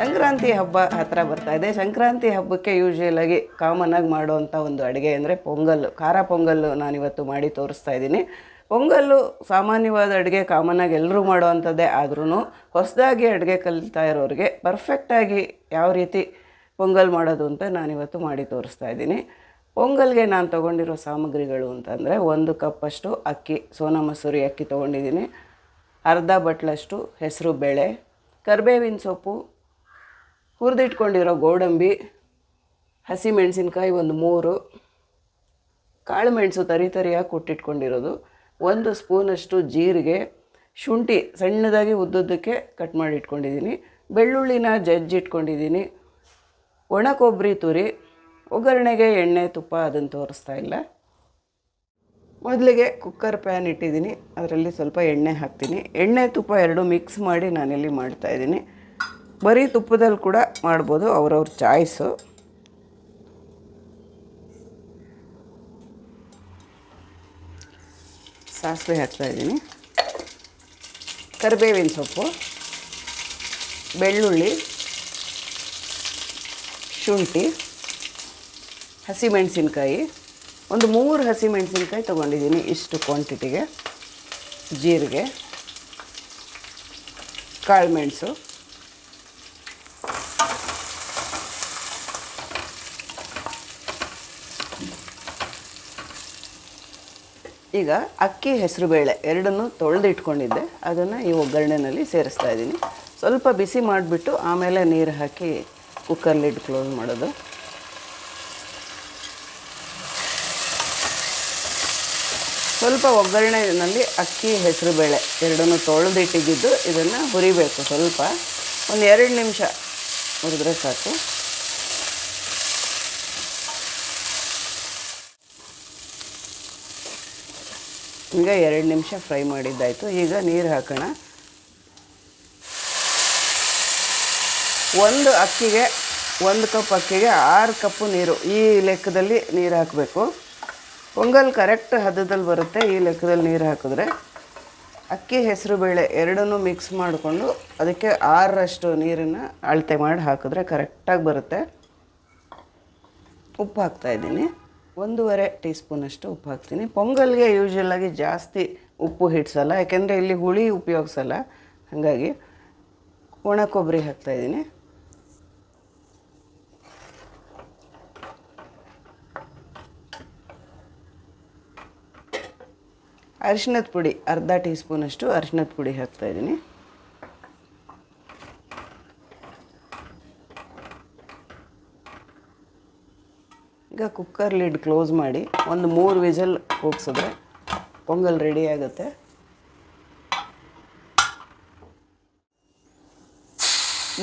ಸಂಕ್ರಾಂತಿ ಹಬ್ಬ ಹತ್ರ ಬರ್ತಾ ಇದೆ. ಸಂಕ್ರಾಂತಿ ಹಬ್ಬಕ್ಕೆ ಯೂಶ್ವಲಾಗಿ ಆಗಿ ಮಾಡುವಂಥ ಒಂದು ಅಡುಗೆ ಅಂದರೆ ಪೊಂಗಲ್, ಖಾರ ಪೊಂಗಲ್ಲು ನಾನಿವತ್ತು ಮಾಡಿ ತೋರಿಸ್ತಾ ಇದ್ದೀನಿ. ಪೊಂಗಲ್ಲು ಸಾಮಾನ್ಯವಾದ ಅಡುಗೆ ಕಾಮನಾಗಿ ಎಲ್ಲರೂ ಮಾಡೋವಂಥದ್ದೇ ಆದ್ರೂ ಹೊಸದಾಗಿ ಅಡುಗೆ ಕಲಿತಾ ಇರೋರಿಗೆ ಪರ್ಫೆಕ್ಟಾಗಿ ಯಾವ ರೀತಿ ಪೊಂಗಲ್ ಮಾಡೋದು ಅಂತ ನಾನಿವತ್ತು ಮಾಡಿ ತೋರಿಸ್ತಾ ಇದ್ದೀನಿ. ಪೊಂಗಲ್ಗೆ ನಾನು ತೊಗೊಂಡಿರೋ ಸಾಮಗ್ರಿಗಳು ಅಂತಂದರೆ ಒಂದು ಕಪ್ಪಷ್ಟು ಅಕ್ಕಿ, ಸೋನಾ ಮಸೂರಿ ಅಕ್ಕಿ ತೊಗೊಂಡಿದ್ದೀನಿ. ಅರ್ಧ ಬಟ್ಲಷ್ಟು ಹೆಸರು ಬೇಳೆ, ಕರಿಬೇವಿನ ಸೊಪ್ಪು ಹುರಿದಿಟ್ಕೊಂಡಿರೋ ಗೋಡಂಬಿ ಹಸಿಮೆಣಸಿನ್ಕಾಯಿ ಒಂದು ಮೂರು, ಕಾಳು ಮೆಣಸು ತರಿ ತರಿಯಾಗಿ ಕೊಟ್ಟಿಟ್ಕೊಂಡಿರೋದು. ಒಂದು ಸ್ಪೂನಷ್ಟು ಜೀರಿಗೆ, ಶುಂಠಿ ಸಣ್ಣದಾಗಿ ಉದ್ದುದ್ದಕ್ಕೆ ಕಟ್ ಮಾಡಿ ಇಟ್ಕೊಂಡಿದ್ದೀನಿ ಬೆಳ್ಳುಳ್ಳಿನ ಜಜ್ಜಿಟ್ಕೊಂಡಿದ್ದೀನಿ ಒಣ ಕೊಬ್ಬರಿ ತುರಿ, ಒಗ್ಗರಣೆಗೆ ಎಣ್ಣೆ, ತುಪ್ಪ ಅದನ್ನು ತೋರಿಸ್ತಾ ಇಲ್ಲ. ಮೊದಲಿಗೆ ಕುಕ್ಕರ್ ಪ್ಯಾನ್ ಇಟ್ಟಿದ್ದೀನಿ. ಅದರಲ್ಲಿ ಸ್ವಲ್ಪ ಎಣ್ಣೆ ಹಾಕ್ತೀನಿ. ಎಣ್ಣೆ, ತುಪ್ಪ ಎರಡು ಮಿಕ್ಸ್ ಮಾಡಿ ನಾನಿಲ್ಲಿ ಮಾಡ್ತಾಯಿದ್ದೀನಿ ಬರೀ ತುಪ್ಪದಲ್ಲಿ ಕೂಡ ಮಾಡ್ಬೋದು, ಅವ್ರವ್ರ ಚಾಯ್ಸು. ಸಾಸಿವೆ ಹಾಕ್ತಾಯಿದ್ದೀನಿ ಕರಿಬೇವಿನ ಸೊಪ್ಪು, ಬೆಳ್ಳುಳ್ಳಿ, ಶುಂಠಿ, ಹಸಿಮೆಣಸಿನ್ಕಾಯಿ. ಒಂದು ಮೂರು ಹಸಿಮೆಣಸಿನ್ಕಾಯಿ ತೊಗೊಂಡಿದ್ದೀನಿ ಇಷ್ಟು ಕ್ವಾಂಟಿಟಿಗೆ ಜೀರಿಗೆ ಕಾಳುಮೆಣಸು ಈಗ ಅಕ್ಕಿ ಹೆಸರುಬೇಳೆ ಎರಡನ್ನು ತೊಳೆದು ಇಟ್ಕೊಂಡಿದ್ದೆ ಅದನ್ನು ಈ ಒಗ್ಗರಣೆನಲ್ಲಿ ಸೇರಿಸ್ತಾ ಇದ್ದೀನಿ. ಸ್ವಲ್ಪ ಬಿಸಿ ಮಾಡಿಬಿಟ್ಟು ಆಮೇಲೆ ನೀರು ಹಾಕಿ ಕುಕ್ಕರ್ ಲಿಡ್ ಕ್ಲೋಸ್ ಮಾಡೋದು. ಸ್ವಲ್ಪ ಒಗ್ಗರಣೆಯಲ್ಲಿ ಅಕ್ಕಿ ಹೆಸರು ಬೇಳೆ ಎರಡನ್ನು ತೊಳೆದಿಟ್ಟಿದ್ದು ಇದನ್ನು ಹುರಿಬೇಕು ಸ್ವಲ್ಪ. ಒಂದು ಎರಡು ನಿಮಿಷ ಹುರಿದ್ರೆ ಸಾಕು. ಈಗ ಎರಡು ನಿಮಿಷ ಫ್ರೈ ಮಾಡಿದ್ದಾಯಿತು. ಈಗ ನೀರು ಹಾಕೋಣ. ಒಂದು ಅಕ್ಕಿಗೆ, ಒಂದು ಕಪ್ ಅಕ್ಕಿಗೆ ಆರು ಕಪ್ಪು ನೀರು ಈ ಲೆಕ್ಕದಲ್ಲಿ ನೀರು ಹಾಕಬೇಕು. ಪೊಂಗಲ್ ಕರೆಕ್ಟ್ ಹದದಲ್ಲಿ ಬರುತ್ತೆ ಈ ಲೆಕ್ಕದಲ್ಲಿ ನೀರು ಹಾಕಿದ್ರೆ. ಅಕ್ಕಿ ಹೆಸರು ಬೇಳೆ ಎರಡನ್ನೂ ಮಿಕ್ಸ್ ಮಾಡಿಕೊಂಡು ಅದಕ್ಕೆ ಆರರಷ್ಟು ನೀರನ್ನು ಅಳತೆ ಮಾಡಿ ಹಾಕಿದ್ರೆ ಕರೆಕ್ಟಾಗಿ ಬರುತ್ತೆ. ಉಪ್ಪು ಹಾಕ್ತಾಯಿದ್ದೀನಿ ಒಂದೂವರೆ ಟೀ ಸ್ಪೂನಷ್ಟು ಉಪ್ಪು ಹಾಕ್ತೀನಿ. ಪೊಂಗಲ್ಗೆ ಯೂಶ್ವಲಾಗಿ ಜಾಸ್ತಿ ಉಪ್ಪು ಹಿಡ್ಸಲ್ಲ, ಯಾಕೆಂದರೆ ಇಲ್ಲಿ ಹುಳಿ ಉಪಯೋಗಿಸಲ್ಲ. ಹಾಗಾಗಿ ಒಣ ಕೊಬ್ಬರಿ ಹಾಕ್ತಾಯಿದ್ದೀನಿ ಅರಿಶಿನದ ಪುಡಿ, ಅರ್ಧ ಟೀ ಸ್ಪೂನಷ್ಟು ಅರಿಶಿನದ ಪುಡಿ ಹಾಕ್ತಾಯಿದ್ದೀನಿ ಕುಕ್ಕರ್ ಲಿಡ್ ಕ್ಲೋಸ್ ಮಾಡಿ ಒಂದು ಮೂರು ವಿಜಲ್ ಕೂಗ್ಸಿದ್ರೆ ಪೊಂಗಲ್ ರೆಡಿ ಆಗುತ್ತೆ.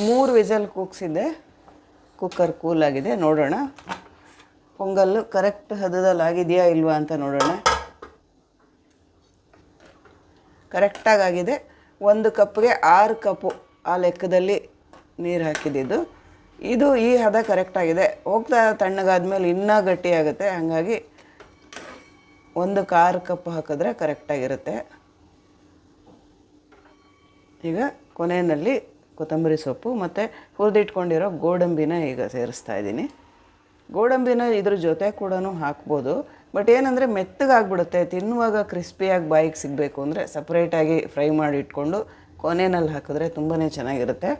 ಮೂರು ವಿಜಲ್ ಕೂಗ್ಸಿದ್ದೆ. ಕುಕ್ಕರ್ ಆಗಿದೆ. ನೋಡೋಣ. ಪೊಂಗಲ್ಲು ಕರೆಕ್ಟ್ ಹದದಲ್ಲಿ ಆಗಿದೆಯಾ ಇಲ್ವಾ ಅಂತ ನೋಡೋಣ. ಕರೆಕ್ಟಾಗಿ ಆಗಿದೆ. ಒಂದು ಕಪ್ಗೆ ಆರು ಕಪ್ಪು ಆ ಲೆಕ್ಕದಲ್ಲಿ ನೀರು ಹಾಕಿದ್ದು. ಇದು ಈ ಹದ ಕರೆಕ್ಟಾಗಿದೆ ಹೋಗ್ತಾ ತಣ್ಣಗಾದ್ಮೇಲೆ ಇನ್ನೂ ಗಟ್ಟಿಯಾಗುತ್ತೆ ಹಾಗಾಗಿ ಒಂದು ಕಾರ್ ಕಪ್ ಹಾಕಿದ್ರೆ ಕರೆಕ್ಟಾಗಿರುತ್ತೆ ಈಗ ಕೊನೆಯಲ್ಲಿ ಕೊತ್ತಂಬರಿ ಸೊಪ್ಪು ಮತ್ತು ಹುರಿದಿಟ್ಕೊಂಡಿರೋ ಗೋಡಂಬಿನ ಈಗ ಸೇರಿಸ್ತಾ ಇದ್ದೀನಿ. ಗೋಡಂಬಿನ ಇದ್ರ ಜೊತೆ ಕೂಡ ಹಾಕ್ಬೋದು. ಬಟ್ ಏನಂದರೆ ಮೆತ್ತಗಾಗ್ಬಿಡುತ್ತೆ ತಿನ್ನುವಾಗ ಕ್ರಿಸ್ಪಿಯಾಗಿ ಬಾಯಿಗೆ ಸಿಗಬೇಕು ಅಂದರೆ ಸಪ್ರೇಟಾಗಿ ಫ್ರೈ ಮಾಡಿ ಇಟ್ಕೊಂಡು ಕೊನೆಯಲ್ಲಿ ಹಾಕಿದ್ರೆ ತುಂಬಾ ಚೆನ್ನಾಗಿರುತ್ತೆ.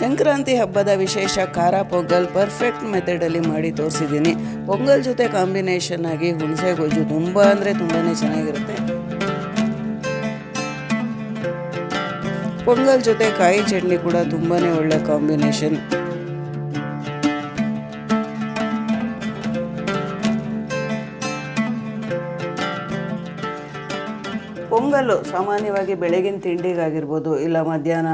ಸಂಕ್ರಾಂತಿ ಹಬ್ಬದ ವಿಶೇಷ ಖಾರ ಪೊಂಗಲ್ ಪರ್ಫೆಕ್ಟ್ ಮೆಥಡಲ್ಲಿ ಮಾಡಿ ತೋರಿಸಿದ್ದೀನಿ. ಪೊಂಗಲ್ ಜೊತೆ ಕಾಂಬಿನೇಷನ್ ಆಗಿ ಹುಣಸೆ ಗೊಜ್ಜು ತುಂಬ ಅಂದರೆ ತುಂಬಾ ಚೆನ್ನಾಗಿರುತ್ತೆ. ಪೊಂಗಲ್ ಜೊತೆ ಕಾಯಿ ಚಟ್ನಿ ಕೂಡ ತುಂಬಾ ಒಳ್ಳೆ ಕಾಂಬಿನೇಷನ್ ಪೊಂಗಲ್ಲು ಸಾಮಾನ್ಯವಾಗಿ ಬೆಳಗಿನ ತಿಂಡಿಗಾಗಿರ್ಬೋದು ಇಲ್ಲ ಮಧ್ಯಾಹ್ನ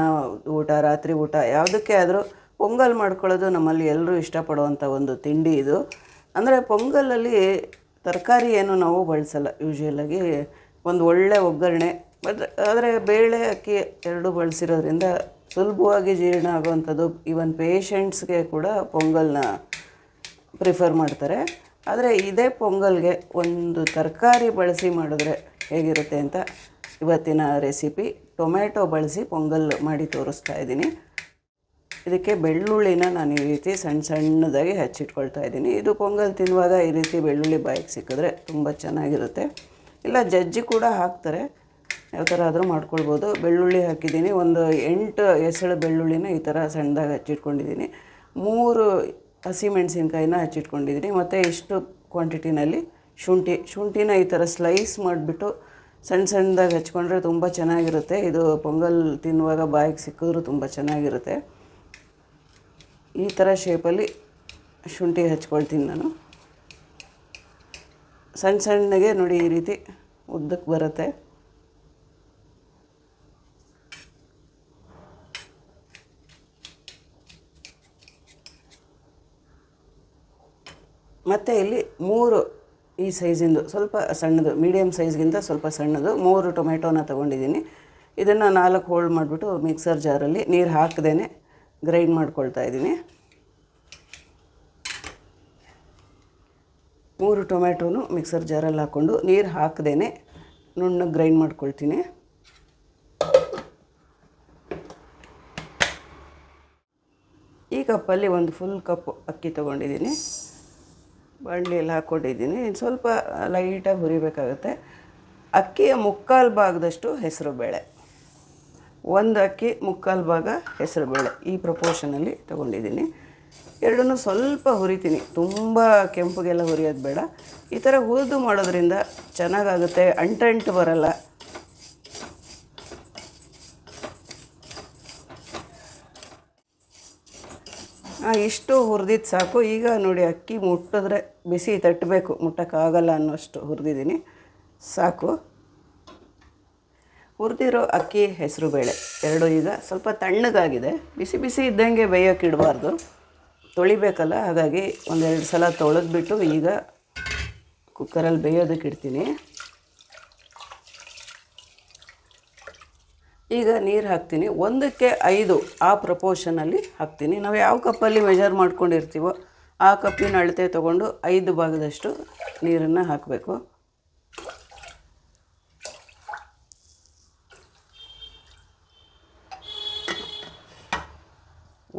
ಊಟ, ರಾತ್ರಿ ಊಟ ಯಾವುದಕ್ಕೆ ಆದರೂ ಪೊಂಗಲ್ ಮಾಡ್ಕೊಳ್ಳೋದು ನಮ್ಮಲ್ಲಿ ಎಲ್ಲರೂ ಇಷ್ಟಪಡುವಂಥ ಒಂದು ತಿಂಡಿ ಇದು. ಅಂದರೆ ಪೊಂಗಲಲ್ಲಿ ತರಕಾರಿ ಏನು ನಾವು ಬಳಸಲ್ಲ. ಯೂಶ್ವಲಾಗಿ ಒಂದು ಒಳ್ಳೆ ಒಗ್ಗರಣೆ ಬಟ್ ಆದರೆ ಬೇಳೆ ಅಕ್ಕಿ ಎರಡೂ ಬಳಸಿರೋದ್ರಿಂದ ಸುಲಭವಾಗಿ ಜೀರ್ಣ ಆಗುವಂಥದ್ದು. ಈವನ್ ಪೇಷಂಟ್ಸ್ಗೆ ಕೂಡ ಪೊಂಗಲ್ನ ಪ್ರಿಫರ್ ಮಾಡ್ತಾರೆ. ಆದರೆ ಇದೇ ಪೊಂಗಲ್ಗೆ ಒಂದು ತರಕಾರಿ ಬಳಸಿ ಮಾಡಿದ್ರೆ ಹೇಗಿರುತ್ತೆ ಅಂತ ಇವತ್ತಿನ ರೆಸಿಪಿ ಟೊಮ್ಯಾಟೊ ಬಳಸಿ ಪೊಂಗಲ್ ಮಾಡಿ ತೋರಿಸ್ತಾ ಇದ್ದೀನಿ. ಇದಕ್ಕೆ ಬೆಳ್ಳುಳ್ಳಿನ ನಾನು ಈ ರೀತಿ ಸಣ್ಣ ಸಣ್ಣದಾಗಿ ಹಚ್ಚಿಟ್ಕೊಳ್ತಾ ಇದ್ದೀನಿ. ಇದು ಪೊಂಗಲ್ ತಿನ್ನುವಾಗ ಈ ರೀತಿ ಬೆಳ್ಳುಳ್ಳಿ ಬಾಯಿಗೆ ಸಿಕ್ಕಿದ್ರೆ ತುಂಬ ಚೆನ್ನಾಗಿರುತ್ತೆ. ಇಲ್ಲ, ಜಜ್ಜಿ ಕೂಡ ಹಾಕ್ತಾರೆ. ಯಾವ ಥರ ಆದರೂ ಮಾಡ್ಕೊಳ್ಬೋದು. ಬೆಳ್ಳುಳ್ಳಿ ಹಾಕಿದ್ದೀನಿ. ಒಂದು ಎಂಟು ಎಸಳು ಬೆಳ್ಳುಳ್ಳಿನ ಈ ಥರ ಸಣ್ಣದಾಗಿ ಹಚ್ಚಿಟ್ಕೊಂಡಿದ್ದೀನಿ. ಮೂರು ಹಸಿಮೆಣಸಿನ್ಕಾಯಿನ ಹಚ್ಚಿಟ್ಕೊಂಡಿದ್ದೀನಿ. ಮತ್ತು ಇಷ್ಟು ಕ್ವಾಂಟಿಟಿನಲ್ಲಿ ಶುಂಠಿ, ಶುಂಠಿನ ಈ ಥರ ಸ್ಲೈಸ್ ಮಾಡಿಬಿಟ್ಟು ಸಣ್ಣ ಸಣ್ಣದಾಗಿ ಹಚ್ಕೊಂಡ್ರೆ ತುಂಬ ಚೆನ್ನಾಗಿರುತ್ತೆ. ಇದು ಪೊಂಗಲ್ ತಿನ್ನುವಾಗ ಬಾಯಿಗೆ ಸಿಕ್ಕಿದ್ರೂ ತುಂಬ ಚೆನ್ನಾಗಿರುತ್ತೆ. ಈ ಥರ ಶೇಪಲ್ಲಿ ಶುಂಠಿ ಹಚ್ಕೊಳ್ತೀನಿ ನಾನು. ಸಣ್ಣ ಸಣ್ಣಗೆ ನೋಡಿ ಈ ರೀತಿ ಉದ್ದಕ್ಕೆ ಬರುತ್ತೆ. ಮತ್ತು ಇಲ್ಲಿ ಮೂರು ಈ ಸೈಜಿಂದು ಸ್ವಲ್ಪ ಸಣ್ಣದು ಮೀಡಿಯಮ್ ಸೈಜ್ಗಿಂತ ಸ್ವಲ್ಪ ಸಣ್ಣದು. ಮೂರು ಟೊಮೆಟೊನ ತೊಗೊಂಡಿದ್ದೀನಿ. ಇದನ್ನು ನಾಲ್ಕು ಹೋಲ್ಡ್ ಮಾಡಿಬಿಟ್ಟು ಮಿಕ್ಸರ್ ಜಾರಲ್ಲಿ ನೀರು ಹಾಕದೇ ಗ್ರೈಂಡ್ ಮಾಡ್ಕೊಳ್ತಾ ಇದ್ದೀನಿ. ಮೂರು ಟೊಮೆಟೊನು ಮಿಕ್ಸರ್ ಜಾರಲ್ಲಿ ಹಾಕ್ಕೊಂಡು ನೀರು ಹಾಕದೇ ನುಣ್ಣಗೆ ಗ್ರೈಂಡ್ ಮಾಡ್ಕೊಳ್ತೀನಿ. ಈ ಕಪ್ಪಲ್ಲಿ ಒಂದು ಫುಲ್ ಕಪ್ ಅಕ್ಕಿ ತೊಗೊಂಡಿದ್ದೀನಿ. ಬಾಣಲಿಯಲ್ಲಿ ಹಾಕ್ಕೊಂಡಿದ್ದೀನಿ. ಸ್ವಲ್ಪ ಲೈಟಾಗಿ ಹುರಿಬೇಕಾಗುತ್ತೆ. ಅಕ್ಕಿಯ ಮುಕ್ಕಾಲು ಭಾಗದಷ್ಟು ಹೆಸರು ಬೇಳೆ ಒಂದು ಅಕ್ಕಿ, ಮುಕ್ಕಾಲು ಭಾಗ ಹೆಸರು ಬೇಳೆ ಈ ಪ್ರಪೋರ್ಷನಲ್ಲಿ ತೊಗೊಂಡಿದ್ದೀನಿ. ಎರಡನ್ನೂ ಸ್ವಲ್ಪ ಹುರಿತೀನಿ. ತುಂಬ ಕೆಂಪಗೆಲ್ಲ ಹುರಿಯೋದು ಬೇಡ. ಈ ಥರ ಹುರಿದು ಮಾಡೋದ್ರಿಂದ ಚೆನ್ನಾಗಾಗುತ್ತೆ. ಅಂಟಂಟು ಬರಲ್ಲ. ಇಷ್ಟು ಹುರಿದಿದ್ದು ಸಾಕು. ಈಗ ನೋಡಿ ಅಕ್ಕಿ ಮುಟ್ಟಿದ್ರೆ ಬಿಸಿ ತಟ್ಟಬೇಕು. ಮುಟ್ಟೋಕ್ಕಾಗಲ್ಲ ಅನ್ನೋಷ್ಟು ಹುರಿದಿದ್ದೀನಿ. ಸಾಕು. ಹುರಿದಿರೋ ಅಕ್ಕಿ ಹೆಸರು ಬೇಳೆ. ಎರಡು ಈಗ ಸ್ವಲ್ಪ ತಣ್ಣಗಾಗಿದೆ. ಬಿಸಿ ಬಿಸಿ ಇದ್ದಂಗೆ ಬೇಯೋಕೆ ಇಡಬಾರ್ದು. ತೊಳಿಬೇಕಲ್ಲ, ಹಾಗಾಗಿ ಒಂದೆರಡು ಸಲ ತೊಳೆದ್ಬಿಟ್ಟು ಈಗ ಕುಕ್ಕರಲ್ಲಿ ಬೇಯೋದಕ್ಕೆ ಇಡ್ತೀನಿ. ಈಗ ನೀರು ಹಾಕ್ತೀನಿ. ಒಂದಕ್ಕೆ ಐದು ಆ ಪ್ರಪೋರ್ಷನಲ್ಲಿ ಹಾಕ್ತೀನಿ. ನಾವು ಯಾವ ಕಪ್ಪಲ್ಲಿ ಮೆಜರ್ ಮಾಡ್ಕೊಂಡಿರ್ತೀವೋ ಆ ಕಪ್ಪಿನ ಅಳತೆ ತೊಗೊಂಡು ಐದು ಭಾಗದಷ್ಟು ನೀರನ್ನು ಹಾಕಬೇಕು.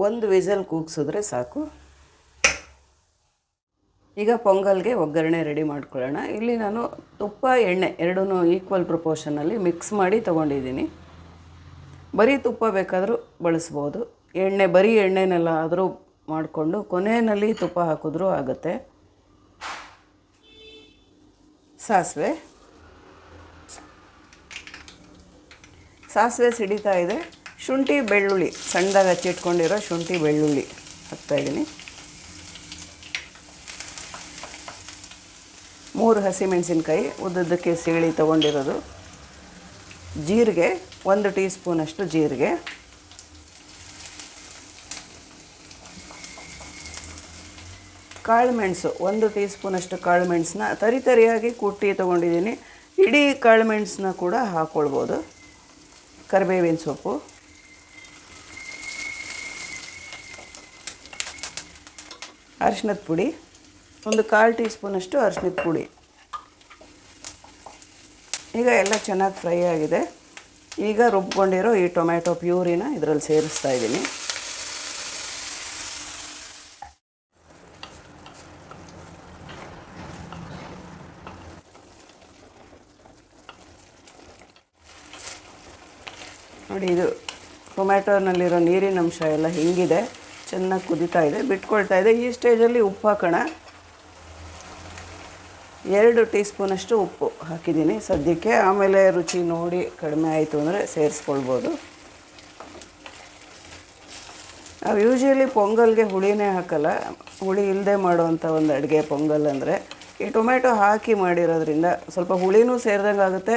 ಒಂದು ವಿಸಲ್ ಕೂಗ್ಸಿದ್ರೆ ಸಾಕು. ಈಗ ಪೊಂಗಲ್ಗೆ ಒಗ್ಗರಣೆ ರೆಡಿ ಮಾಡ್ಕೊಳ್ಳೋಣ. ಇಲ್ಲಿ ನಾನು ತುಪ್ಪ, ಎಣ್ಣೆ ಎರಡೂ ಈಕ್ವಲ್ ಪ್ರಪೋರ್ಷನಲ್ಲಿ ಮಿಕ್ಸ್ ಮಾಡಿ ತೊಗೊಂಡಿದ್ದೀನಿ. ಬರೀ ತುಪ್ಪ ಬೇಕಾದರೂ ಬಳಸ್ಬೋದು. ಎಣ್ಣೆ, ಬರೀ ಎಣ್ಣೆನೆಲ್ಲ ಆದರೂ ಮಾಡಿಕೊಂಡು ಕೊನೆಯಲ್ಲಿ ತುಪ್ಪ ಹಾಕಿದ್ರೂ ಆಗುತ್ತೆ. ಸಾಸಿವೆ. ಸಾಸಿವೆ ಸಿಡಿತಾ ಇದೆ. ಶುಂಠಿ, ಬೆಳ್ಳುಳ್ಳಿ. ಸಣ್ಣದಾಗಿ ಹಚ್ಚಿಟ್ಕೊಂಡಿರೋ ಶುಂಠಿ, ಬೆಳ್ಳುಳ್ಳಿ ಹಾಕ್ತಾಯಿದ್ದೀನಿ ಮೂರು ಹಸಿಮೆಣಸಿನ್ಕಾಯಿ ಉದ್ದದ್ದಕ್ಕೆ ಸೀಳಿ ತೊಗೊಂಡಿರೋದು. ಜೀರಿಗೆ ಒಂದು ಟೀ ಸ್ಪೂನಷ್ಟು ಜೀರಿಗೆ. ಕಾಳು ಮೆಣಸು ಒಂದು ಟೀ ಸ್ಪೂನಷ್ಟು ಕಾಳು ಮೆಣಸನ್ನ ತರಿ ತರಿಯಾಗಿ ಕುಟ್ಟಿ ತೊಗೊಂಡಿದ್ದೀನಿ. ಇಡೀ ಕಾಳು ಮೆಣಸನ್ನ ಕೂಡ ಹಾಕ್ಕೊಳ್ಬೋದು ಕರಿಬೇವಿನ ಸೊಪ್ಪು. ಅರಿಶಿನದ ಪುಡಿ. ಒಂದು ಕಾಲು ಟೀ ಸ್ಪೂನಷ್ಟು ಅರಿಶಿನದ ಪುಡಿ. ಈಗ ಎಲ್ಲ ಚೆನ್ನಾಗಿ ಫ್ರೈ ಆಗಿದೆ. ಈಗ ರುಬ್ಕೊಂಡಿರೋ ಈ ಟೊಮ್ಯಾಟೊ ಪ್ಯೂರಿನ ಇದರಲ್ಲಿ ಸೇರಿಸ್ತಾ ಇದ್ದೀನಿ. ನೋಡಿ, ಇದು ಟೊಮ್ಯಾಟೊನಲ್ಲಿರೋ ನೀರಿನ ಅಂಶ ಎಲ್ಲ ಹಿಂಗಿದೆ. ಚೆನ್ನಾಗಿ ಕುದೀತಾ ಇದೆ, ಬಿಟ್ಕೊಳ್ತಾ ಇದೆ. ಈ ಸ್ಟೇಜಲ್ಲಿ ಉಪ್ಪು ಹಾಕೋಣ. ಎರಡು ಟೀ ಸ್ಪೂನಷ್ಟು ಉಪ್ಪು ಹಾಕಿದ್ದೀನಿ ಸದ್ಯಕ್ಕೆ. ಆಮೇಲೆ ರುಚಿ ನೋಡಿ ಕಡಿಮೆ ಆಯಿತು ಅಂದರೆ ಸೇರಿಸ್ಕೊಳ್ಬೋದು. ನಾವು ಯೂಶ್ವಲಿ ಪೊಂಗಲ್ಗೆ ಹುಳಿನೇ ಹಾಕಲ್ಲ. ಹುಳಿ ಇಲ್ಲದೆ ಮಾಡುವಂಥ ಒಂದು ಅಡುಗೆ ಪೊಂಗಲ್ ಅಂದರೆ. ಈ ಟೊಮೆಟೊ ಹಾಕಿ ಮಾಡಿರೋದ್ರಿಂದ ಸ್ವಲ್ಪ ಹುಳಿನೂ ಸೇರಿದಂಗೆ ಆಗುತ್ತೆ.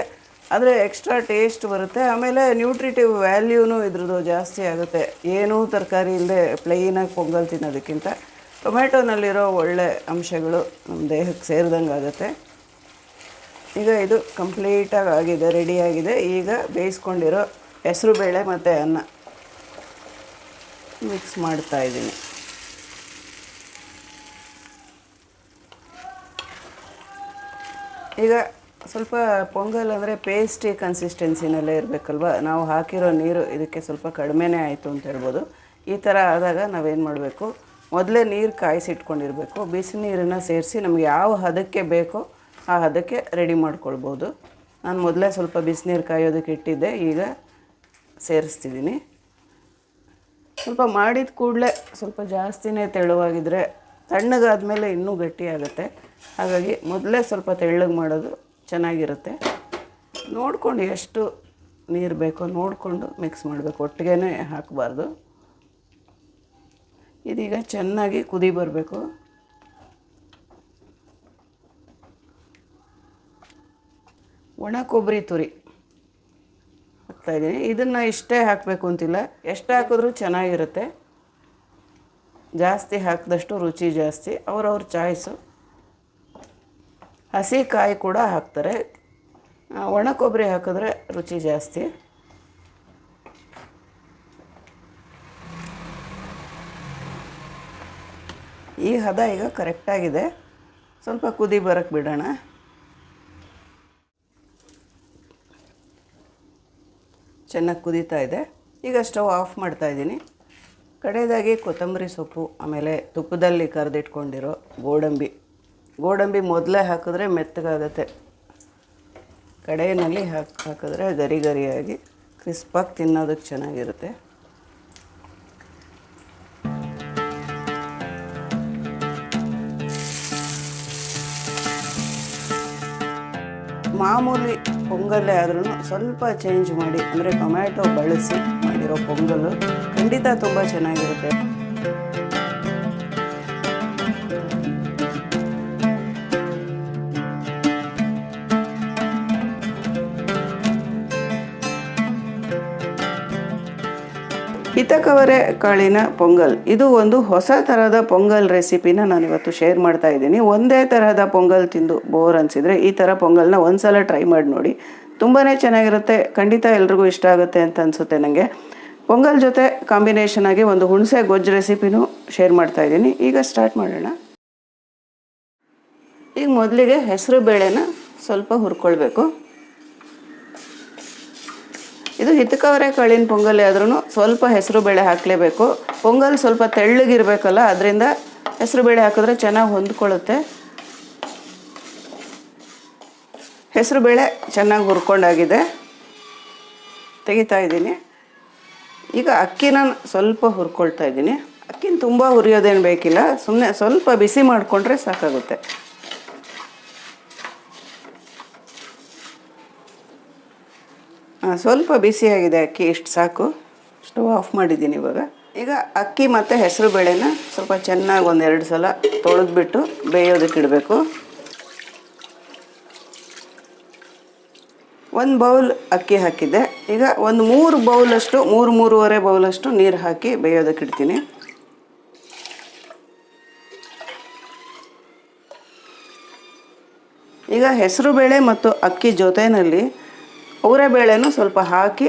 ಆದರೆ ಎಕ್ಸ್ಟ್ರಾ ಟೇಸ್ಟ್ ಬರುತ್ತೆ. ಆಮೇಲೆ ನ್ಯೂಟ್ರಿಟಿವ್ ವ್ಯಾಲ್ಯೂನೂ ಇದ್ರದ್ದು ಜಾಸ್ತಿ ಆಗುತ್ತೆ. ಏನೂ ತರಕಾರಿ ಇಲ್ಲದೆ ಪ್ಲೈನಾಗಿ ಪೊಂಗಲ್ ತಿನ್ನೋದಕ್ಕಿಂತ. ಟೊಮೆಟೊನಲ್ಲಿರೋ ಒಳ್ಳೆ ಅಂಶಗಳು ನಮ್ಮ ದೇಹಕ್ಕೆ ಸೇರಿದಂಗೆ ಆಗುತ್ತೆ. ಈಗ ಇದು ಕಂಪ್ಲೀಟಾಗಿ ಆಗಿದೆ ರೆಡಿಯಾಗಿದೆ. ಈಗ ಬೇಯಿಸ್ಕೊಂಡಿರೋ ಹೆಸರು ಬೇಳೆ ಮತ್ತು ಅನ್ನ ಮಿಕ್ಸ್ ಮಾಡ್ತಾ ಇದ್ದೀನಿ. ಈಗ ಸ್ವಲ್ಪ ಪೊಂಗಲ್ ಅಂದರೆ ಪೇಸ್ಟಿ ಕನ್ಸಿಸ್ಟೆನ್ಸಿನಲ್ಲೇ ಇರಬೇಕಲ್ವ? ನಾವು ಹಾಕಿರೋ ನೀರು ಇದಕ್ಕೆ ಸ್ವಲ್ಪ ಕಡಿಮೆನೇ ಆಯಿತು ಅಂತ ಹೇಳ್ಬೋದು. ಈ ಥರ ಆದಾಗ ನಾವೇನು ಮಾಡಬೇಕು? ಮೊದಲೇ ನೀರು ಕಾಯಿಸಿಟ್ಕೊಂಡಿರಬೇಕು. ಬಿಸಿ ನೀರನ್ನು ಸೇರಿಸಿ ನಮಗೆ ಯಾವ ಹದಕ್ಕೆ ಬೇಕೋ ಆ ಹದಕ್ಕೆ ರೆಡಿ ಮಾಡ್ಕೊಳ್ಬೋದು. ನಾನು ಮೊದಲೇ ಸ್ವಲ್ಪ ಬಿಸಿನೀರು ಕಾಯೋದಕ್ಕೆ ಇಟ್ಟಿದ್ದೆ. ಈಗ ಸೇರಿಸ್ತಿದ್ದೀನಿ ಸ್ವಲ್ಪ ಮಾಡಿದ ಕೂಡಲೇ ಸ್ವಲ್ಪ ಜಾಸ್ತಿನೇ ತೆಳುವಾಗಿದ್ದರೆ ತಣ್ಣಗಾದ್ಮೇಲೆ ಇನ್ನೂ ಗಟ್ಟಿಯಾಗುತ್ತೆ ಹಾಗಾಗಿ ಮೊದಲೇ ಸ್ವಲ್ಪ ತೆಳ್ಳಗೆ ಮಾಡೋದು ಚೆನ್ನಾಗಿರುತ್ತೆ. ನೋಡಿಕೊಂಡು ಎಷ್ಟು ನೀರು ಬೇಕೋ ನೋಡಿಕೊಂಡು ಮಿಕ್ಸ್ ಮಾಡಬೇಕು. ಒಟ್ಟಿಗೆ ಹಾಕಬಾರ್ದು. ಇದೀಗ ಚೆನ್ನಾಗಿ ಕುದಿ ಬರಬೇಕು. ಒಣ ಕೊಬ್ಬರಿ ತುರಿ ಹಾಕ್ತಾಯಿದ್ದೀನಿ ಇದನ್ನು ಇಷ್ಟೇ ಹಾಕಬೇಕು ಅಂತಿಲ್ಲ. ಎಷ್ಟು ಹಾಕಿದ್ರೂ ಚೆನ್ನಾಗಿರುತ್ತೆ. ಜಾಸ್ತಿ ಹಾಕಿದಷ್ಟು ರುಚಿ ಜಾಸ್ತಿ. ಅವ್ರವ್ರ ಚಾಯ್ಸು. ಹಸಿ ಕಾಯಿ ಕೂಡ ಹಾಕ್ತಾರೆ. ಒಣ ಕೊಬ್ಬರಿ ಹಾಕಿದ್ರೆ ರುಚಿ ಜಾಸ್ತಿ. ಈ ಹದ ಈಗ ಕರೆಕ್ಟಾಗಿದೆ ಸ್ವಲ್ಪ ಕುದಿ ಬರೋಕ್ಕೆ ಬಿಡೋಣ. ಚೆನ್ನಾಗಿ ಕುದೀತಾ ಇದೆ. ಈಗ ಸ್ಟವ್ ಆಫ್ ಮಾಡ್ತಾ ಇದ್ದೀನಿ. ಕಡೆಯದಾಗಿ ಕೊತ್ತಂಬರಿ ಸೊಪ್ಪು, ಆಮೇಲೆ ತುಪ್ಪದಲ್ಲಿ ಕರೆದಿಟ್ಕೊಂಡಿರೋ ಗೋಡಂಬಿ. ಗೋಡಂಬಿ ಮೊದಲೇ ಹಾಕಿದ್ರೆ ಮೆತ್ತಗಾಗತ್ತೆ. ಕಡೆಯಲ್ಲಿ ಹಾಕಿ ಹಾಕಿದ್ರೆ ಗರಿ ಗರಿಯಾಗಿ ಕ್ರಿಸ್ಪಾಗಿ ತಿನ್ನೋದಕ್ಕೆ ಚೆನ್ನಾಗಿರುತ್ತೆ. ಮಾಮೂಲಿ ಪೊಂಗಲ್ಲೇ ಆದ್ರೂ ಸ್ವಲ್ಪ ಚೇಂಜ್ ಮಾಡಿ ಅಂದರೆ ಟೊಮ್ಯಾಟೊ ಬಳಸಿ ಮಾಡಿರೋ ಪೊಂಗಲ್ಲು ಖಂಡಿತ ತುಂಬ ಚೆನ್ನಾಗಿರುತ್ತೆ. ಹಿತಕವರೆ ಕಾಳಿನ ಪೊಂಗಲ್. ಇದು ಒಂದು ಹೊಸ ಥರದ ಪೊಂಗಲ್ ರೆಸಿಪಿನ ನಾನು ಇವತ್ತು ಶೇರ್ ಮಾಡ್ತಾ ಇದ್ದೀನಿ. ಒಂದೇ ತರಹದ ಪೊಂಗಲ್ ತಿಂದು ಬೋರ್ ಅನಿಸಿದರೆ ಈ ಥರ ಪೊಂಗಲ್ನ ಒಂದ್ಸಲ ಟ್ರೈ ಮಾಡಿ ನೋಡಿ. ತುಂಬಾ ಚೆನ್ನಾಗಿರುತ್ತೆ. ಖಂಡಿತ ಎಲ್ರಿಗೂ ಇಷ್ಟ ಆಗುತ್ತೆ ಅಂತ ಅನಿಸುತ್ತೆ ನನಗೆ ಪೊಂಗಲ್ ಜೊತೆ ಕಾಂಬಿನೇಷನ್ ಆಗಿ ಒಂದು ಹುಣಸೆ ಗೊಜ್ಜು ರೆಸಿಪಿನೂ ಶೇರ್ ಮಾಡ್ತಾ ಇದ್ದೀನಿ. ಈಗ ಸ್ಟಾರ್ಟ್ ಮಾಡೋಣ. ಈಗ ಮೊದಲಿಗೆ ಹೆಸರು ಬೇಳೆನ ಸ್ವಲ್ಪ ಹುರ್ಕೊಳ್ಬೇಕು. ಇದು ಹಿತಕವರೆ ಕಾಳಿನ ಪೊಂಗಲ್ ಆದ್ರೂ ಸ್ವಲ್ಪ ಹೆಸರು ಬೇಳೆ ಹಾಕಲೇಬೇಕು. ಪೊಂಗಲ್ ಸ್ವಲ್ಪ ತೆಳ್ಳಗಿರಬೇಕಲ್ಲ, ಅದರಿಂದ ಹೆಸರು ಬೇಳೆ ಹಾಕಿದ್ರೆ ಚೆನ್ನಾಗಿ ಹೊಂದ್ಕೊಳ್ಳುತ್ತೆ. ಹೆಸರು ಬೇಳೆ ಚೆನ್ನಾಗಿ ಹುರ್ಕೊಂಡಾಗಿದೆ. ತೆಗಿತಾ ಇದ್ದೀನಿ. ಈಗ ಅಕ್ಕಿನ ಸ್ವಲ್ಪ ಹುರ್ಕೊಳ್ತಾ ಇದ್ದೀನಿ. ಅಕ್ಕಿನ ತುಂಬ ಹುರಿಯೋದೇನು ಬೇಕಿಲ್ಲ ಸುಮ್ಮನೆ ಸ್ವಲ್ಪ ಬಿಸಿ ಮಾಡಿಕೊಂಡ್ರೆ ಸಾಕಾಗುತ್ತೆ. ಸ್ವಲ್ಪ ಬಿಸಿಯಾಗಿದೆ ಅಕ್ಕಿ, ಇಷ್ಟು ಸಾಕು. ಸ್ಟವ್ ಆಫ್ ಮಾಡಿದ್ದೀನಿ ಇವಾಗ. ಈಗ ಅಕ್ಕಿ ಮತ್ತು ಹೆಸರು ಬೇಳೆನ ಸ್ವಲ್ಪ ಚೆನ್ನಾಗಿ ಒಂದೆರಡು ಸಲ ತೊಳೆದ್ಬಿಟ್ಟು ಬೇಯೋದಕ್ಕೆ ಇಡಬೇಕು. ಒಂದು ಬೌಲ್ ಅಕ್ಕಿ ಹಾಕಿದ್ದೆ. ಈಗ ಒಂದು ಮೂರು ಬೌಲಷ್ಟು, ಮೂರು ಮೂರುವರೆ ಬೌಲಷ್ಟು ನೀರು ಹಾಕಿ ಬೇಯೋದಕ್ಕೆ ಇಡ್ತೀನಿ. ಈಗ ಹೆಸರು ಬೇಳೆ ಮತ್ತು ಅಕ್ಕಿ ಜೊತೆಯಲ್ಲಿ ಬೇಳೆನೂ ಸ್ವಲ್ಪ ಹಾಕಿ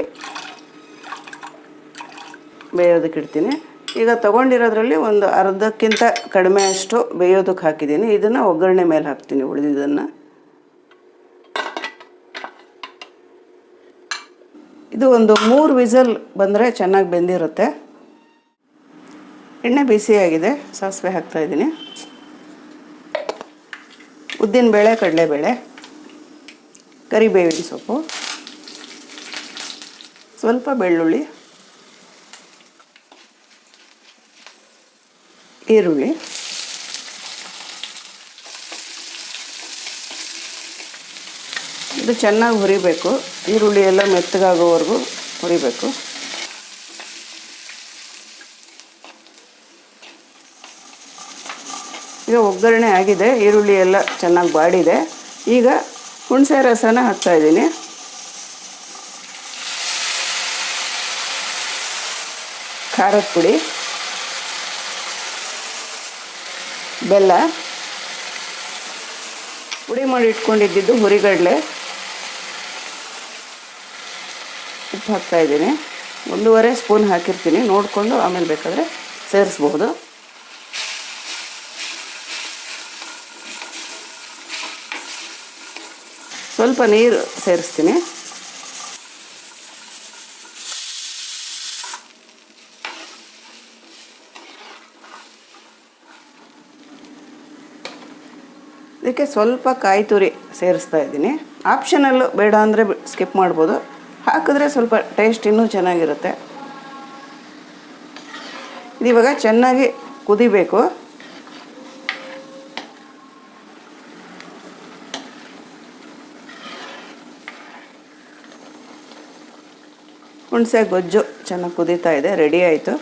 ಬೇಯೋದಕ್ಕೆ ಇಡ್ತೀನಿ. ಈಗ ತೊಗೊಂಡಿರೋದ್ರಲ್ಲಿ ಒಂದು ಅರ್ಧಕ್ಕಿಂತ ಕಡಿಮೆ ಅಷ್ಟು ಬೇಯೋದಕ್ಕೆ ಹಾಕಿದ್ದೀನಿ. ಇದನ್ನು ಒಗ್ಗರಣೆ ಮೇಲೆ ಹಾಕ್ತೀನಿ ಉಳಿದಿದ್ದನ್ನು. ಇದು ಒಂದು ಮೂರು ವಿಸಲ್ ಬಂದರೆ ಚೆನ್ನಾಗಿ ಬೆಂದಿರುತ್ತೆ. ಎಣ್ಣೆ ಬಿಸಿಯಾಗಿದೆ, ಸಾಸಿವೆ ಹಾಕ್ತಾಯಿದ್ದೀನಿ ಉದ್ದಿನಬೇಳೆ, ಕಡಲೆಬೇಳೆ, ಕರಿಬೇವಿನ ಸೊಪ್ಪು. ಸ್ವಲ್ಪ ಬೆಳ್ಳುಳ್ಳಿ, ಈರುಳ್ಳಿ, ಇದು ಚೆನ್ನಾಗಿ ಹುರಿಬೇಕು. ಈರುಳ್ಳಿ ಎಲ್ಲ ಮೆತ್ತಗಾಗೋವರೆಗೂ ಹುರಿಬೇಕು. ಈಗ ಒಗ್ಗರಣೆ ಆಗಿದೆ, ಈರುಳ್ಳಿ ಎಲ್ಲ ಚೆನ್ನಾಗಿ ಬಾಡಿದೆ. ಈಗ ಹುಣಸೆ ರಸನ ಹಾಕ್ತಾ ಖಾರದ ಪುಡಿ, ಬೆಲ್ಲ, ಪುಡಿ ಮಾಡಿ ಇಟ್ಕೊಂಡಿದ್ದು ಹುರಿಗಡಲೆ. ಉಪ್ಪು ಹಾಕ್ತಾ ಇದ್ದೀನಿ. ಒಂದೂವರೆ ಸ್ಪೂನ್ ಹಾಕಿರ್ತೀನಿ. ನೋಡಿಕೊಂಡು ಆಮೇಲೆ ಬೇಕಾದರೆ ಸೇರಿಸ್ಬೋದು. ಸ್ವಲ್ಪ ನೀರು ಸೇರಿಸ್ತೀನಿ. ಇದಕ್ಕೆ ಸ್ವಲ್ಪ ಕಾಯಿ ತುರಿ ಸೇರಿಸ್ತಾ ಇದ್ದೀನಿ. ಆಪ್ಷನಲ್ಲು ಬೇಡ ಅಂದರೆ ಸ್ಕಿಪ್ ಮಾಡ್ಬೋದು. ಹಾಕಿದ್ರೆ ಸ್ವಲ್ಪ ಟೇಸ್ಟ್ ಇನ್ನೂ ಚೆನ್ನಾಗಿರುತ್ತೆ. ಇದಿವಾಗ ಚೆನ್ನಾಗಿ ಕುದಿಬೇಕು. ಹುಣಸೆ ಗೊಜ್ಜು ಚೆನ್ನಾಗಿ ಕುದೀತಾ ಇದೆ ರೆಡಿ ಆಯಿತು.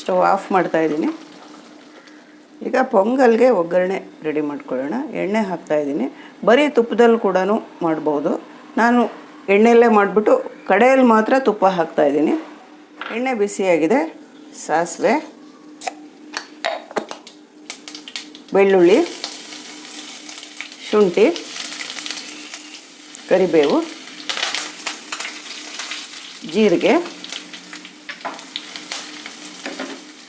ಸ್ಟವ್ ಆಫ್ ಮಾಡ್ತಾ ಇದ್ದೀನಿ. ಈಗ ಪೊಂಗಲ್ಗೆ ಒಗ್ಗರಣೆ ರೆಡಿ ಮಾಡ್ಕೊಳ್ಳೋಣ. ಎಣ್ಣೆ ಹಾಕ್ತಾಯಿದ್ದೀನಿ ಬರೀ ತುಪ್ಪದಲ್ಲಿ ಕೂಡ ಮಾಡ್ಬೋದು. ನಾನು ಎಣ್ಣೆಯಲ್ಲೇ ಮಾಡಿಬಿಟ್ಟು ಕಡೆಯಲ್ಲಿ ಮಾತ್ರ ತುಪ್ಪ ಹಾಕ್ತಾಯಿದ್ದೀನಿ ಎಣ್ಣೆ ಬಿಸಿಯಾಗಿದೆ. ಸಾಸಿವೆ, ಬೆಳ್ಳುಳ್ಳಿ, ಶುಂಠಿ, ಕರಿಬೇವು, ಜೀರಿಗೆ,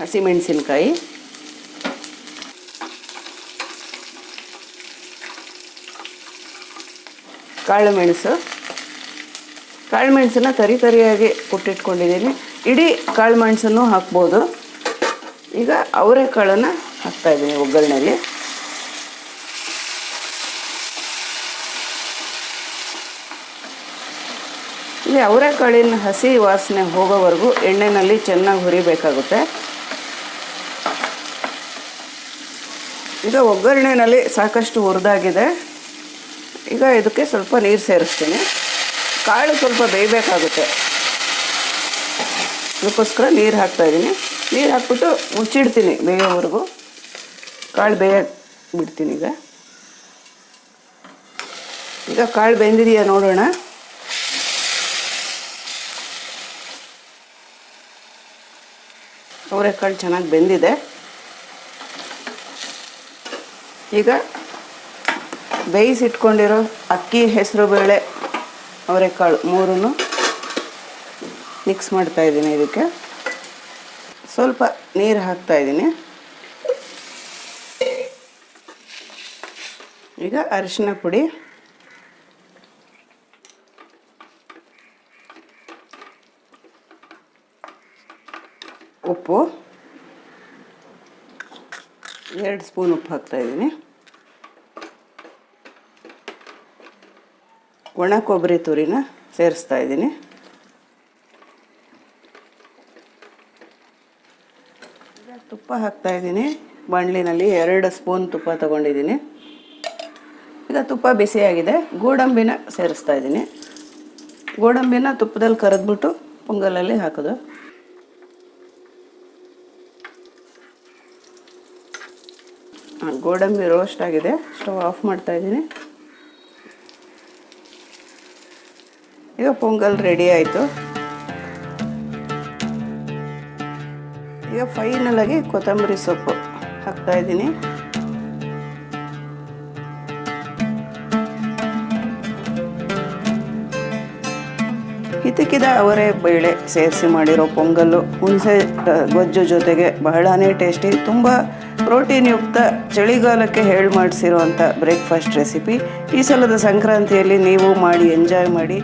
ಹಸಿಮೆಣಸಿನ್ಕಾಯಿ. ಕಾಳು ಮೆಣಸು ಕಾಳು ತರಿ ತರಿಯಾಗಿ ಕುಟ್ಟಿಟ್ಕೊಂಡಿದ್ದೀನಿ. ಇಡೀ ಕಾಳು ಮೆಣಸನ್ನು ಹಾಕ್ಬೋದು. ಈಗ ಅವರೆಕಾಳನ್ನು ಹಾಕ್ತಾಯಿದ್ದೀನಿ ಒಗ್ಗರಣೆಯಲ್ಲಿ. ಇಲ್ಲಿ ಅವರೆಕಾಳಿನ ಹಸಿ ವಾಸನೆ ಹೋಗೋವರೆಗೂ ಎಣ್ಣೆಯಲ್ಲಿ ಚೆನ್ನಾಗಿ ಹುರಿಬೇಕಾಗುತ್ತೆ. ಈಗ ಒಗ್ಗರಣೆಯಲ್ಲಿ ಸಾಕಷ್ಟು ಹುರಿದಾಗಿದೆ. ಈಗ ಇದಕ್ಕೆ ಸ್ವಲ್ಪ ನೀರು ಸೇರಿಸ್ತೀನಿ. ಕಾಳು ಸ್ವಲ್ಪ ಬೇಯಬೇಕಾಗುತ್ತೆ. ಅದಕ್ಕೋಸ್ಕರ ನೀರು ಹಾಕ್ತಾಯಿದ್ದೀನಿ ನೀರು ಹಾಕ್ಬಿಟ್ಟು ಮುಚ್ಚಿಡ್ತೀನಿ ಬೇಯೋವರೆಗೂ. ಕಾಳು ಬೇಯ ಬಿಡ್ತೀನಿ ಈಗ. ಈಗ ಕಾಳು ಬೆಂದಿದೆಯಾ ನೋಡೋಣ. ಅವರೆಕಾಳು ಚೆನ್ನಾಗಿ ಬೆಂದಿದೆ. ಈಗ ಬೇಯಿಸಿಟ್ಕೊಂಡಿರೋ ಅಕ್ಕಿ ಹೆಸರು ಬೇಳೆ ಅವರೆಕಾಳು ಮೂರನ್ನು ಮಿಕ್ಸ್ ಮಾಡ್ತಾ ಇದ್ದೀನಿ ಇದಕ್ಕೆ. ಸ್ವಲ್ಪ ನೀರು ಹಾಕ್ತಾ ಇದ್ದೀನಿ. ಈಗ ಅರಿಶಿನ ಪುಡಿ. ಉಪ್ಪು. ಎರಡು ಸ್ಪೂನ್ ಉಪ್ಪು ಹಾಕ್ತಾ ಒಣ ಕೊಬ್ಬರಿ ತುರಿನ ಸೇರಿಸ್ತಾ ಇದ್ದೀನಿ. ತುಪ್ಪ ಹಾಕ್ತಾ ಇದ್ದೀನಿ. ಬಾಣಲಿನಲ್ಲಿ ಎರಡು ಸ್ಪೂನ್ ತುಪ್ಪ ತಗೊಂಡಿದ್ದೀನಿ. ಈಗ ತುಪ್ಪ ಬಿಸಿಯಾಗಿದೆ. ಗೋಡಂಬಿನ ಸೇರಿಸ್ತಾ ಇದ್ದೀನಿ. ಗೋಡಂಬಿನ ತುಪ್ಪದಲ್ಲಿ ಕರೆದ್ಬಿಟ್ಟು ಪೊಂಗಲಲ್ಲಿ ಹಾಕೋದು. ಗೋಡಂಬಿ ರೋಸ್ಟ್ ಆಗಿದೆ. ಸ್ಟವ್ ಆಫ್ ಮಾಡ್ತಾ ಇದ್ದೀನಿ. ಈಗ ಪೊಂಗಲ್ ರೆಡಿ ಆಯಿತು. ಈಗ ಫೈನಲಾಗಿ ಕೊತ್ತಂಬರಿ ಸೊಪ್ಪು ಹಾಕ್ತಾ ಇದ್ದೀನಿ. ಹಿತಕಿದ ಅವರೇ ಬೇಳೆ ಸೇರಿಸಿ ಮಾಡಿರೋ ಪೊಂಗಲ್ಲು, ಹುಣಸೆ ಗೊಜ್ಜು ಜೊತೆಗೆ ಬಹಳನೇ ಟೇಸ್ಟಿ ತುಂಬ ಪ್ರೋಟೀನ್ ಯುಕ್ತ ಚಳಿಗಾಲಕ್ಕೆ ಹೇಳಿ ಮಾಡಿಸಿರುವಂಥ ಬ್ರೇಕ್ಫಾಸ್ಟ್ ರೆಸಿಪಿ ಈ ಸಲದ ಸಂಕ್ರಾಂತಿಯಲ್ಲಿ ನೀವು ಮಾಡಿ ಎಂಜಾಯ್ ಮಾಡಿ